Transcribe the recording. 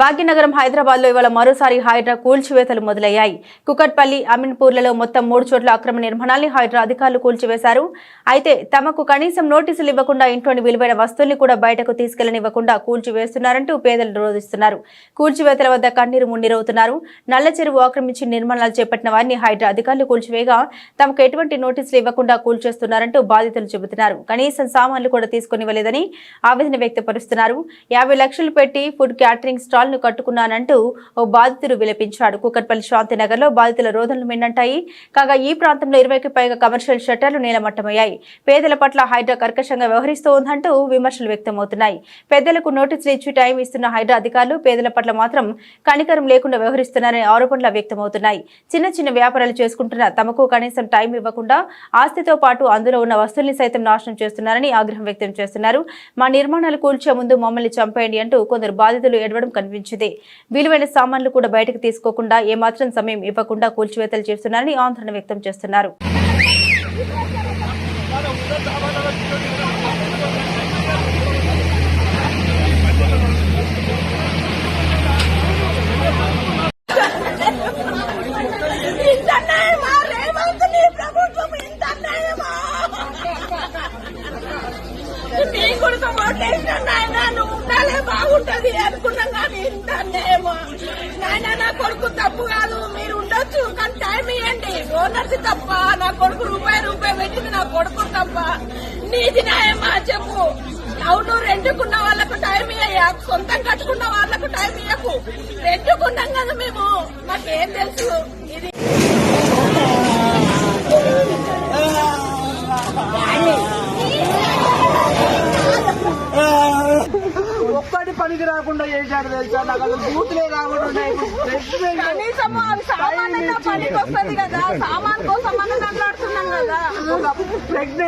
భాగ్యనగరం హైదరాబాద్లో ఇవాళ మరోసారి హైడ్రా కూల్చివేతలు మొదలయ్యాయి. కుకట్పల్లి అమీన్పూర్లలో మొత్తం మూడు చోట్ల అక్రమ నిర్మాణాన్ని హైడ్రా అధికారులు కూల్చివేశారు. అయితే తమకు కనీసం నోటీసులు ఇవ్వకుండా ఇంట్లోని విలువైన వస్తువుల్ని కూడా బయటకు తీసుకెళ్ళనివ్వకుండా కూల్చివేస్తున్నారంటూ పేదలు నిరోధిస్తున్నారు. కూల్చివేతల వద్ద కన్నీరు మున్నీరవుతున్నారు. నల్ల చెరువు ఆక్రమించి నిర్మాణాలు చేపట్టిన వారిని హైడ్రా అధికారులు కూల్చివేయగా తమకు ఎటువంటి నోటీసులు ఇవ్వకుండా కూల్చేస్తున్నారంటూ బాధితులు చెబుతున్నారు. కనీసం సామాన్లు కూడా తీసుకునివ్వలేదని ఆవేదన వ్యక్తపరుస్తున్నారు. యాభై లక్షలు పెట్టి ఫుడ్ క్యాటరింగ్ స్టాల్ ను కట్టుకున్నానంటూ ఓ బాధితుడు విలపించాడు. కుకట్పల్లి శాంతినగర్లో బాధితుల రోదనలు మిన్నంటాయి. కాగా ఈ ప్రాంతంలో ఇరవైకి పైగా కమర్షియల్ షట్టర్లు నేలమట్టమయ్యాయి. పేదల పట్ల హైడ్రా కర్కశంగా వ్యవహరిస్తూ ఉందంటూ విమర్శలు వ్యక్తమవుతున్నాయి. పెద్దలకు నోటీసులు ఇచ్చి టైం ఇస్తున్న హైడ్రా అధికారులు పేదల పట్ల మాత్రం కనికరం లేకుండా వ్యవహరిస్తున్నారనే ఆరోపణలు వ్యక్తమవుతున్నాయి. చిన్న చిన్న వ్యాపారాలు చేసుకుంటున్న తమకు కనీసం టైం ఇవ్వకుండా ఆస్తితో పాటు అందులో ఉన్న వస్తువుల్ని సైతం నాశనం చేస్తున్నారని ఆగ్రహం వ్యక్తం చేస్తున్నారు. మా నిర్మాణాలు కూల్చే ముందు మమ్మల్ని చంపేయండి అంటూ కొందరు బాధితులు ఏడవడం కనిపించింది విలువైన సామాన్లు కూడా బయటకు తీసుకోకుండా ఏమాత్రం సమయం ఇవ్వకుండా కూల్చివేతలు చేస్తున్నారని ఆందోళన వ్యక్తం చేస్తున్నారు. నాయన నువ్వు ఉండాలే బాగుంటది అనుకున్నాం కానీ ఇంత అన్యాయమా నాయన నా కొడుకు తప్పు కాదు మీరు ఉండొచ్చు కానీ టైం ఇవ్వండి ఓనర్స్ తప్ప నా కొడుకు రూపాయి రూపాయి పెట్టింది నా కొడుకు తప్ప. నీది న్యాయమా చెప్పు. అవును రెండుకున్న వాళ్ళకు టైం ఇయ్యా సొంతం కట్టుకున్న వాళ్ళకు టైం ఇయ్యకు. రెండుకున్నాం కదా మేము. మాకేం తెలుసు? పనికి రాకుండా చేశాడు తెలుసా? నాకు అసలు బూతులే రాకుండా కనీసం అవి సామాన్ పనికి వస్తుంది కదా. సామాన్ కోసం మనం కదా. ప్రెగ్నెంట్